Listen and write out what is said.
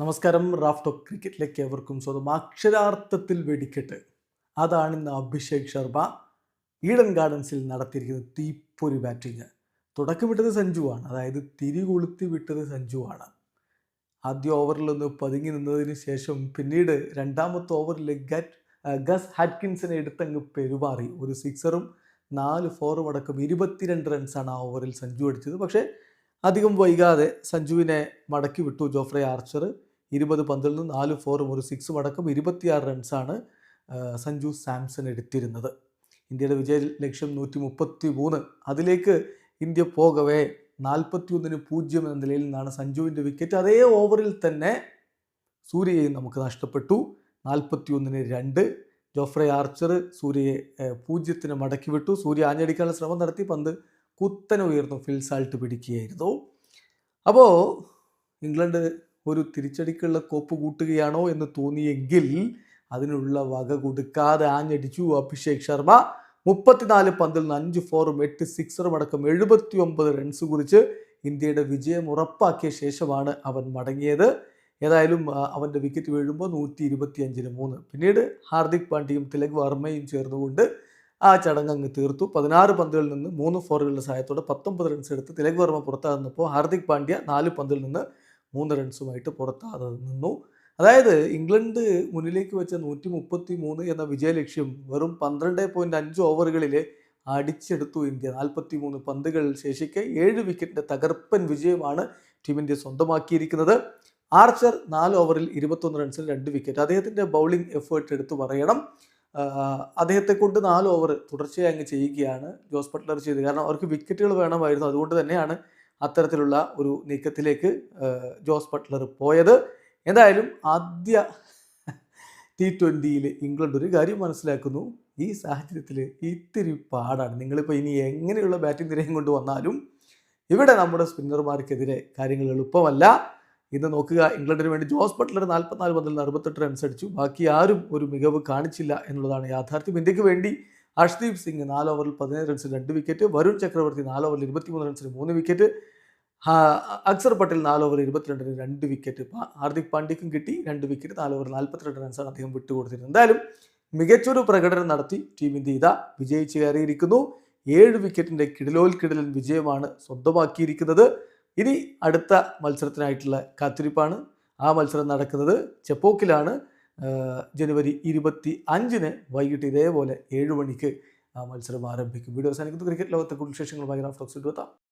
നമസ്കാരം റാഫ്റ്റോ ക്രിക്കറ്റിലേക്ക് ഏവർക്കും സ്വന്തം അക്ഷരാർത്ഥത്തിൽ വെടിക്കെട്ട്. അതാണ് ഇന്ന് അഭിഷേക് ശർമ്മ ഈഡൻ ഗാർഡൻസിൽ നടത്തിയിരിക്കുന്ന തീപ്പൊരി ബാറ്റിങ് തുടക്കം വിട്ടത് സഞ്ജുവാണ് അതായത് തിരികൊളുത്തി വിട്ടത് സഞ്ജുവാണ് ആദ്യ ഓവറിലൊന്ന് പതുങ്ങി നിന്നതിന് ശേഷം പിന്നീട് രണ്ടാമത്തെ ഓവറിൽ ഗറ്റ് ഗസ് ഹാറ്റ്കിൻസിനെ എടുത്തങ്ങ് പെരുമാറി. ഒരു സിക്സറും നാല് ഫോറും അടക്കം ഇരുപത്തിരണ്ട് റൺസാണ് ആ ഓവറിൽ സഞ്ജു അടിച്ചത്. പക്ഷേ അധികം വൈകാതെ സഞ്ജുവിനെ മടക്കി വിട്ടു ജോഫ്രെ ആർച്ചർ. ഇരുപത് പന്തിൽ നിന്ന് നാല് ഫോറും ഒരു സിക്സും അടക്കം ഇരുപത്തിയാറ് റൺസാണ് സഞ്ജു സാംസൺ എടുത്തിരുന്നത്. ഇന്ത്യയുടെ വിജയ ലക്ഷ്യം നൂറ്റി മുപ്പത്തി മൂന്ന് അതിലേക്ക് ഇന്ത്യ പോകവേ നാൽപ്പത്തി ഒന്നിന് പൂജ്യം എന്ന നിലയിൽ നിന്നാണ് സഞ്ജുവിന്റെ വിക്കറ്റ് അതേ ഓവറിൽ തന്നെ സൂര്യയെയും നമുക്ക് നഷ്ടപ്പെട്ടു. നാൽപ്പത്തി ഒന്നിന് രണ്ട്. ജോഫ്രെ ആർച്ചർ സൂര്യയെ പൂജ്യത്തിന് മടക്കി വിട്ടു. സൂര്യ ആഞ്ഞടിക്കാനുള്ള ശ്രമം നടത്തി. പന്ത് കുത്തനെ ഉയർന്നു. ഫിൽസാൾട്ട് പിടിക്കുകയായിരുന്നു. അപ്പോൾ ഇംഗ്ലണ്ട് ഒരു തിരിച്ചടിക്കുള്ള കോപ്പ് കൂട്ടുകയാണോ എന്ന് തോന്നിയെങ്കിൽ അതിനുള്ള വക കൊടുക്കാതെ ആഞ്ഞടിച്ചു അഭിഷേക് ശർമ്മ. മുപ്പത്തിനാല് പന്തിൽ നിന്ന് അഞ്ച് ഫോറും എട്ട് സിക്സറും അടക്കം എഴുപത്തി ഒമ്പത് റൺസ് കുറിച്ച് ഇന്ത്യയുടെ വിജയം ഉറപ്പാക്കിയ ശേഷമാണ് അവൻ മടങ്ങിയത്. ഏതായാലും അവന്റെ വിക്കറ്റ് വീഴുമ്പോൾ നൂറ്റി ഇരുപത്തി അഞ്ചിന് മൂന്ന്. പിന്നീട് ഹാർദിക് പാണ്ഡ്യയും തിലക് വർമ്മയും ചേർന്നുകൊണ്ട് ആ ചടങ്ങ് അങ്ങ് തീർത്തു. പതിനാറ് പന്തുകളിൽ നിന്ന് മൂന്ന് ഫോറുകളുടെ സഹായത്തോടെ പത്തൊമ്പത് റൺസ് എടുത്ത് തിലക് വർമ്മ പുറത്താകുന്നപ്പോൾ ഹാർദിക് പാണ്ഡ്യ നാല് പന്തിൽ നിന്ന് മൂന്ന് റൺസുമായിട്ട് പുറത്താതെ നിന്നു. അതായത് ഇംഗ്ലണ്ട് മുന്നിലേക്ക് വെച്ച നൂറ്റി മുപ്പത്തി മൂന്ന് എന്ന വിജയലക്ഷ്യം വെറും പന്ത്രണ്ട് പോയിന്റ് അഞ്ച് ഓവറുകളിൽ അടിച്ചെടുത്തു ഇന്ത്യ. നാൽപ്പത്തി മൂന്ന് പന്തുകൾ ശേഷിക്കെ ഏഴ് വിക്കറ്റിന്റെ തകർപ്പൻ വിജയമാണ് ടീം ഇന്ത്യ സ്വന്തമാക്കിയിരിക്കുന്നത്. ആർച്ചർ നാല് ഓവറിൽ ഇരുപത്തൊന്ന് റൺസിൽ രണ്ട് വിക്കറ്റ്. അദ്ദേഹത്തിന്റെ ബൗളിംഗ് എഫേർട്ട് എടുത്തു പറയണം. അദ്ദേഹത്തെ കൊണ്ട് നാല് ഓവർ തുടർച്ചയായി അങ്ങ് ചെയ്യുകയാണ് ജോസ് ബട്ട്ലർ ചെയ്ത് കാരണം അവർക്ക് വിക്കറ്റുകൾ വേണമായിരുന്നു. അതുകൊണ്ട് തന്നെയാണ് അത്തരത്തിലുള്ള ഒരു നീക്കത്തിലേക്ക് ജോസ് ബട്ട്ലർ പോയത്. എന്തായാലും ആദ്യ ടി ട്വന്റിയിൽ ഇംഗ്ലണ്ട് ഒരു കാര്യം മനസ്സിലാക്കുന്നു. ഈ സാഹചര്യത്തിൽ ഇത്തിരി പാടാണ്. നിങ്ങളിപ്പോൾ ഇനി എങ്ങനെയുള്ള ബാറ്റിംഗ് നിരയും കൊണ്ട് വന്നാലും ഇവിടെ നമ്മുടെ സ്പിന്നർമാർക്കെതിരെ കാര്യങ്ങൾ എളുപ്പമല്ല. ഇന്ന് നോക്കുക ഇംഗ്ലണ്ടിന് വേണ്ടി ജോസ് ബട്ട്ലർ നാൽപ്പത്തിനാല് പന്തിൽ അറുപത്തെട്ട് റൺസ് അടിച്ചു. ബാക്കി ആരും ഒരു മികവ് കാണിച്ചില്ല എന്നുള്ളതാണ് യാഥാർത്ഥ്യം. ഇന്ത്യയ്ക്ക് വേണ്ടി ഹർഷ്ദീപ് സിംഗ് നാല് ഓവറിൽ പതിനേഴ് റൺസിന് രണ്ട് വിക്കറ്റ് വരുൺ ചക്രവർത്തി നാല് ഓവറിൽ ഇരുപത്തിമൂന്ന് റൺസിന് മൂന്ന് വിക്കറ്റ് അക്സർ പട്ടേൽ നാല് ഓവർ ഇരുപത്തിരണ്ടിന് രണ്ട് വിക്കറ്റ് ഹാർദിക് പാണ്ഡ്യക്കും കിട്ടി രണ്ട് വിക്കറ്റ് നാല് ഓവർ നാൽപ്പത്തിരണ്ട് റൺസാണ് അദ്ദേഹം വിട്ടുകൊടുത്തിരുന്നത്. എന്തായാലും മികച്ചൊരു പ്രകടനം നടത്തി ടീം ഇന്ത്യ ഇതാ വിജയിച്ച് കയറിയിരിക്കുന്നു. ഏഴ് വിക്കറ്റിന്റെ കിടിലോൽക്കിടലൻ വിജയമാണ് സ്വന്തമാക്കിയിരിക്കുന്നത്. ഇനി അടുത്ത മത്സരത്തിനായിട്ടുള്ള കാത്തിരിപ്പാണ്. ആ മത്സരം നടക്കുന്നത് ചെപ്പോക്കിലാണ്. ജനുവരി ഇരുപത്തി അഞ്ചിന് വൈകിട്ട് ഇതേപോലെ ഏഴ് മണിക്ക് ആ മത്സരം ആരംഭിക്കും. വീഡിയോ അവസാനിക്കുന്നു. ക്രിക്കറ്റ് ലോകത്തെ കുടുംബ വിശേഷങ്ങളുമായി റാഫ്റ്റോക്സ് എത്താം.